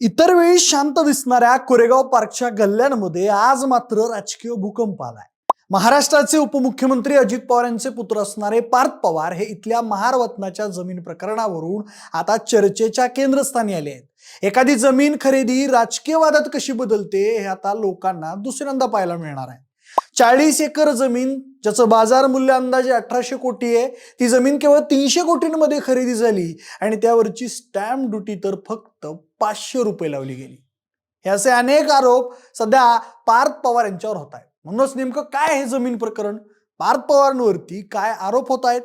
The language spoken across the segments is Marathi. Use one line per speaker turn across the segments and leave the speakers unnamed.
इतर वेळी शांत दिसणाऱ्या कोरेगाव पार्कच्या गल्ल्यांमध्ये आज मात्र राजकीय भूकंप आलाय. महाराष्ट्राचे उपमुख्यमंत्री अजित पवार यांचे पुत्र असणारे पार्थ पवार हे इथल्या महारवतनाच्या जमीन प्रकरणावरून आता चर्चेच्या केंद्रस्थानी आले आहेत. एखादी जमीन खरेदी राजकीय वादात कशी बदलते हे आता लोकांना दुसऱ्यांदा पाहायला मिळणार आहे. चाळीस एकर जमीन ज्याचं बाजार मूल्य अंदाजे अठराशे कोटी आहे ती जमीन केवळ तीनशे कोटींमध्ये खरेदी झाली आणि त्यावरची स्टॅम्प ड्युटी तर फक्त पाचशे रुपये लावली गेली. हे असे अनेक आरोप सध्या पार्थ पवार यांच्यावर होत आहेत. म्हणूनच नेमकं काय हे जमीन प्रकरण? पार्थ पवारांवरती काय आरोप होत आहेत?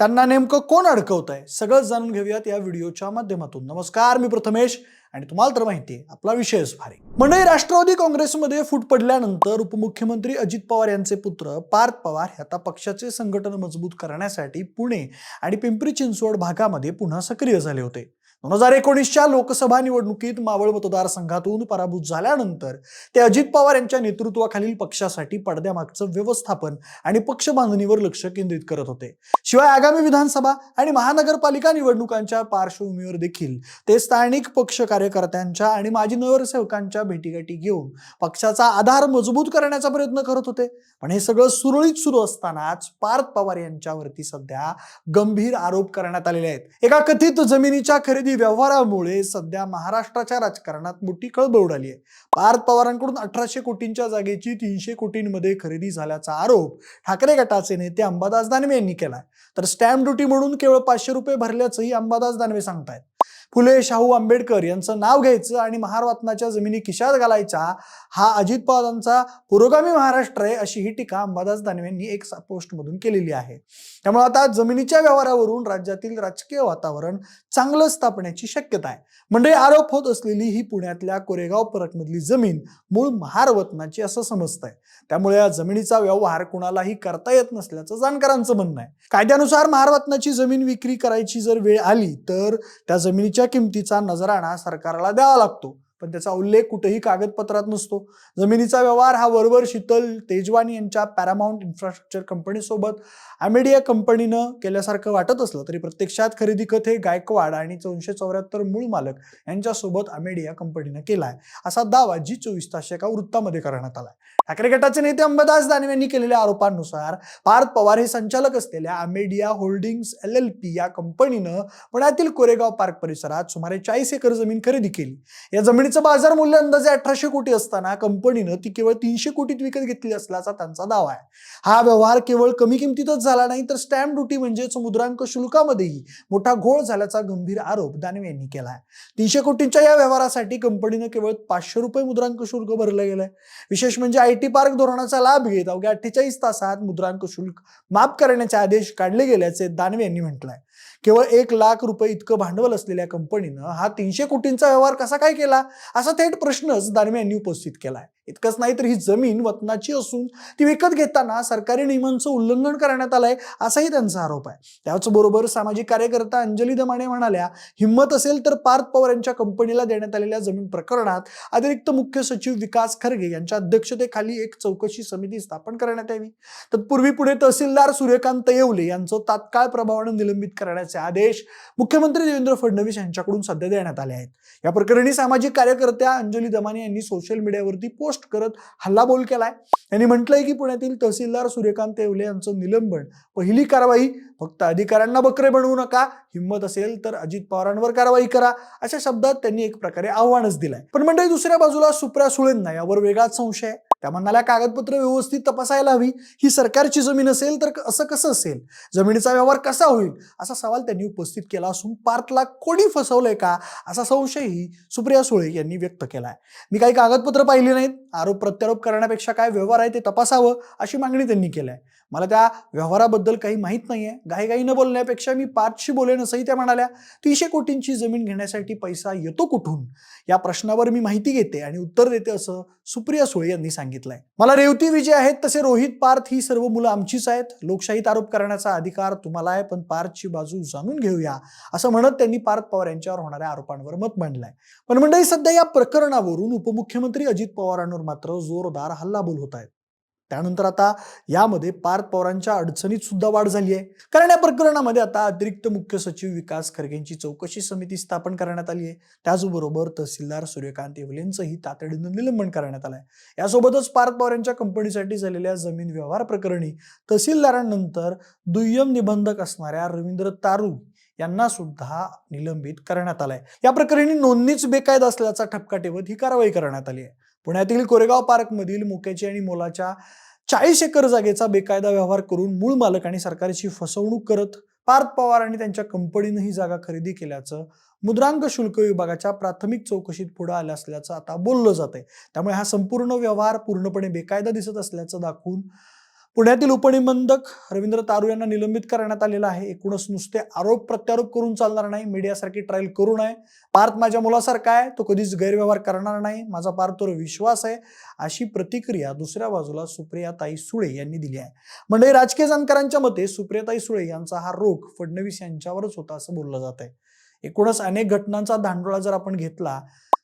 त्यांना नेमकं कोण अडकवत आहे? सगळं जाणून घेऊयात या व्हिडिओच्या माध्यमातून. नमस्कार मी प्रथमेश आणि तुम्हाला तर माहिती आहे आपला विषयच भारी मंडळी राष्ट्रवादी काँग्रेसमध्ये फूट पडल्यानंतर उपमुख्यमंत्री अजित पवार यांचे पुत्र पार्थ पवार हे आता पक्षाचे संघटन मजबूत करण्यासाठी पुणे आणि पिंपरी चिंचवड भागामध्ये पुन्हा सक्रिय झाले होते. दोन हजार एकोणीसच्या लोकसभा निवडणुकीत मावळ मतदारसंघातून पराभूत झाल्यानंतर ते अजित पवार यांच्या नेतृत्वाखालील पक्षासाठी पडद्यामागचं व्यवस्थापन आणि पक्ष बांधणीवर लक्ष केंद्रित करत होते. शिवाय आगामी विधानसभा आणि महानगरपालिका निवडणुकांच्या पार्श्वभूमीवर देखील ते स्थानिक पक्ष कार्यकर्त्यांच्या आणि माजी नगरसेवकांच्या भेटीगाठी घेऊन पक्षाचा आधार मजबूत करण्याचा प्रयत्न करत होते. पण हे सगळं सुरळीत सुरू असतानाच पार्थ पवार यांच्यावरती सध्या गंभीर आरोप करण्यात आलेले आहेत. एका कथित जमिनीच्या खरेदी व्यवहारामुळे सध्या महाराष्ट्राच्या राजकारणात मोठी खळबळ उडाली आहे. पार्थ पवारांकडून अठराशे कोटींच्या जागेची तीनशे कोटींमध्ये खरेदी झाल्याचा आरोप ठाकरे गटाचे नेते अंबादास दानवे यांनी केलाय. तर स्टॅम्प ड्युटी म्हणून केवळ पाचशे रुपये भरल्याचंही अंबादास दानवे सांगतायत. फुले शाहू आंबेडकर यांचं नाव घ्यायचं आणि महारत्नाच्या जमिनी खिशात घालायचा हा अजित पवारांचा पुरोगामी महाराष्ट्र आहे अशी ही टीका अंबादास दानवे यांनी एक पोस्टमधून केलेली आहे. त्यामुळे आता जमिनीच्या व्यवहारावरून राज्यातील राजकीय वातावरण चांगलं स्थापण्याची शक्यता आहे. म्हणजे आरोप होत असलेली ही पुण्यातल्या कोरेगाव परकमधली जमीन मूळ महारवतनाची असं समजतंय. त्यामुळे या जमिनीचा व्यवहार कुणालाही करता येत नसल्याचं जाणकारांचं म्हणणं आहे. कायद्यानुसार महारवतनाची जमीन विक्री करायची जर वेळ आली तर त्या जमिनीच्या किमतीचा नजराणा सरकारला द्यावा लागतो. पण त्याचा उल्लेख कुठेही कागदपत्रात नसतो. जमिनीचा व्यवहार हा वरवर शीतल तेजवानी यांच्या पॅरामाऊंट इन्फ्रास्ट्रक्चर कंपनीसोबत अमेडिया कंपनीनं केल्यासारखं वाटत असलं तरी प्रत्यक्षात खरेदी खत हे गायकवाड आणि चौशे चौऱ्याहत्तर मूळ मालक यांच्यासोबत अमेडिया कंपनीनं आहे असा दावा जी चोवीस तास एका वृत्तामध्ये करण्यात आलाय. ठाकरे गटाचे नेते अंबादास दानवे यांनी केलेल्या आरोपांनुसार पार्थ पवार हे संचालक असलेल्या Amadea holdings L L P या कंपनीनं पुण्यातील कोरेगाव पार्क परिसरात सुमारे चाळीस एकर जमीन खरेदी केली. या जमिनीचं बाजार मूल्य अंदाजे अठराशे कोटी असताना कंपनीनं ती केवळ तीनशे कोटीत विकत घेतली असल्याचा त्यांचा दावा आहे. हा व्यवहार केवळ कमी किमतीतच झाला नाही तर स्टॅम्प ड्युटी म्हणजेच मुद्रांक शुल्कामध्येही मोठा घोळ झाल्याचा गंभीर आरोप दानवे यांनी केला आहे. तीनशे कोटींच्या या व्यवहारासाठी कंपनीनं केवळ पाचशे रुपये मुद्रांक शुल्क भरलं गेलंय विशेष म्हणजे आय टी पार्क धोरणाचा लाभ घेत अवघ्या अठ्ठेचाळीस तासात मुद्रांक शुल्क माफ करण्याचे आदेश काढले गेल्याचे दानवे यांनी म्हटलंय केवळ एक लाख रुपये इतकं भांडवल असलेल्या कंपनीनं हा तीनशे कोटींचा व्यवहार कसा काय केला? असा थेट प्रश्नच दानवे यांनी उपस्थित आहे इतकंच नाही तर ही जमीन वतनाची असून ती विकत घेताना सरकारी नियमांचं उल्लंघन करण्यात आलंय असाही त्यांचा आरोप आहे. त्याचबरोबर सामाजिक कार्यकर्ता अंजली दमाणे म्हणाल्या हिंमत असेल तर पार्थ पवार यांच्या कंपनीला देण्यात आलेल्या जमीन प्रकरणात अतिरिक्त मुख्य सचिव विकास खरगे यांच्या अध्यक्षतेखाली एक चौकशी समिती स्थापन करण्यात यावी. तत्पूर्वी पुढे तहसीलदार सूर्यकांत येवले यांचं तात्काळ प्रभावानं निलंबित करण्याचे आदेश मुख्यमंत्री देवेंद्र फडणवीस यांच्याकडून सध्या देण्यात आले आहेत. या प्रकरणी सामाजिक कार्यकर्त्या अंजली दमाने यांनी सोशल मीडियावरती पोस्ट करत हल्लाबोल केलाय. त्यांनी म्हटलंय की पुण्यातील तहसीलदार सूर्यकांत येवले यांचं निलंबन. पहिली कारवाई फक्त अधिकाऱ्यांना बकरे बनवू नका. हिंमत असेल तर अजित पवारांवर कारवाई करा. अशा शब्दात त्यांनी एक प्रकारे आव्हानच दिलंय. पण मंडळी दुसऱ्या बाजूला सुप्रिया सुळेंना यावर वेगळाच संशय आहे. त्या म्हणाल्या कागदपत्र व्यवस्थित तपासायला हवी. ही सरकारची जमीन असेल तर असं कसं असेल? जमिनीचा व्यवहार कसा होईल? असा सवाल त्यांनी उपस्थित केला असून पार्थला कोणी फसवलंय का? असा संशयही सुप्रिया सुळे यांनी व्यक्त केलाय. मी काही कागदपत्र पाहिली नाहीत. आरोप प्रत्यारोप करण्यापेक्षा काय व्यवहार आहे ते तपासावं अशी मागणी त्यांनी केली आहे मला त्या व्यवहाराबद्दल काही माहीत नाहीये. घाईघाई न बोलण्यापेक्षा मी पाचशी बोलेन असंही त्या म्हणाल्या तीनशे कोटींची जमीन घेण्यासाठी पैसा येतो कुठून? या प्रश्नावर मी माहिती घेते आणि उत्तर देते असं सुप्रिया सुळे यांनी सांगितलंय. मला रेवती विजय आहेत तसे रोहित पार्थ ही सर्व मुलं आमचीच आहेत. लोकशाहीत आरोप करण्याचा अधिकार तुम्हाला आहे पण पार्थची बाजू जाणून घेऊया असं म्हणत त्यांनी पार्थ पवार यांच्यावर होणाऱ्या आरोपांवर मत मांडलंय. पण मंडळी सध्या या प्रकरणावरून उपमुख्यमंत्री अजित पवारांवर मात्र जोरदार हल्लाबोल होत आहेत. त्यानंतर आता यामध्ये पार्थ पवारांच्या अडचणीत सुद्धा वाढ झाली आहे. कारण या प्रकरणामध्ये आता अतिरिक्त मुख्य सचिव विकास खरगेंची चौकशी समिती स्थापन करण्यात आली आहे. त्याचबरोबर तहसीलदार सूर्यकांत येवलेंचंही तातडीनं निलंबन करण्यात आलं आहे यासोबतच पार्थ पवार यांच्या कंपनीसाठी झालेल्या जमीन व्यवहार प्रकरणी तहसीलदारांनंतर दुय्यम निबंधक असणाऱ्या रवींद्र तारू यांना सुद्धा निलंबित करण्यात आलंय. या प्रकरणी नोंदणीच बेकायदा असल्याचा ठपका ठेवत ही कारवाई करण्यात आली आहे. पुण्यातील कोरेगाव पार्कमधील मुक्याची आणि मोलाच्या चाळीस एकर जागेचा बेकायदा व्यवहार करून मूळ मालक आणि सरकारची फसवणूक करत पार्थ पवार आणि त्यांच्या कंपनीनं ही जागा खरेदी केल्याचं मुद्रांक शुल्क विभागाच्या प्राथमिक चौकशीत पुढे आलं असल्याचं आता बोललं जात आहे त्यामुळे हा संपूर्ण व्यवहार पूर्णपणे बेकायदा दिसत असल्याचं दाखवून पुण्यातील उपनिबंधक रवींद्र तारू यांना निलंबित करण्यात आलेलं आहे. एकूणच नुसते आरोप प्रत्यारोप करून चालणार नाही. मीडियासारखी ट्रायल करू नये. पार्थ माझ्या मुलासारखा आहे. तो कधीच गैरव्यवहार करणार नाही. माझा पार्थवर विश्वास आहे. अशी प्रतिक्रिया दुसऱ्या बाजूला सुप्रियाताई सुळे यांनी दिली आहे. म्हणजे राजकीय जाणकारांच्या मते सुप्रियाताई सुळे यांचा हा रोग फडणवीस यांच्यावरच होता असं बोललं जात आहे एकूणच अनेक घटनांचा धांडोळा जर आपण घेतला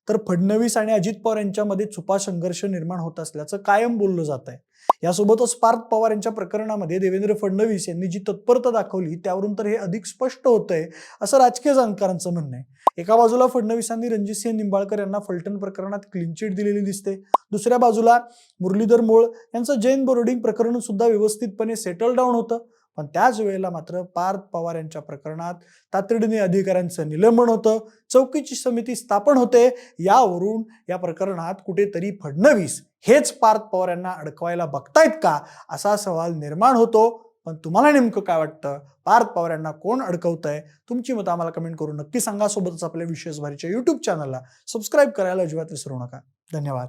तर फडणवीस आणि अजित पवार यांच्यामध्ये छुपा संघर्ष निर्माण होत असल्याचं कायम बोललं जात आहे. यासोबतच पार्थ पवार यांच्या प्रकरणामध्ये देवेंद्र फडणवीस यांनी जी तत्परता दाखवली त्यावरून तर हे अधिक स्पष्ट होतंय असं राजकीय जाणकारांचं म्हणणं आहे. एका बाजूला फडणवीसांनी रणजितसिंह निंबाळकर यांना फलटण प्रकरणात क्लीन चिट दिलेली दिसते. दुसऱ्या बाजूला मुरलीधर मोळ यांचं जैन बोर्डिंग प्रकरण सुद्धा व्यवस्थितपणे सेटल डाऊन होतं. पण त्याच वेळेला मात्र पार्थ पवार यांच्या प्रकरणात तातडीने अधिकाऱ्यांचं निलंबन होतं. चौकीची समिती स्थापन होते. यावरून या प्रकरणात कुठेतरी फडणवीस हेच पार्थ पवार यांना अडकवायला बघतायत का? असा सवाल निर्माण होतो. पण तुम्हाला नेमकं काय वाटतं? पार्थ पवार यांना कोण आहे तुमची मतं आम्हाला कमेंट करून नक्की सांगा. सोबतच आपल्या विशेष भारीच्या युट्यूब चॅनलला सबस्क्राईब करायला अजिबात विसरू नका. धन्यवाद.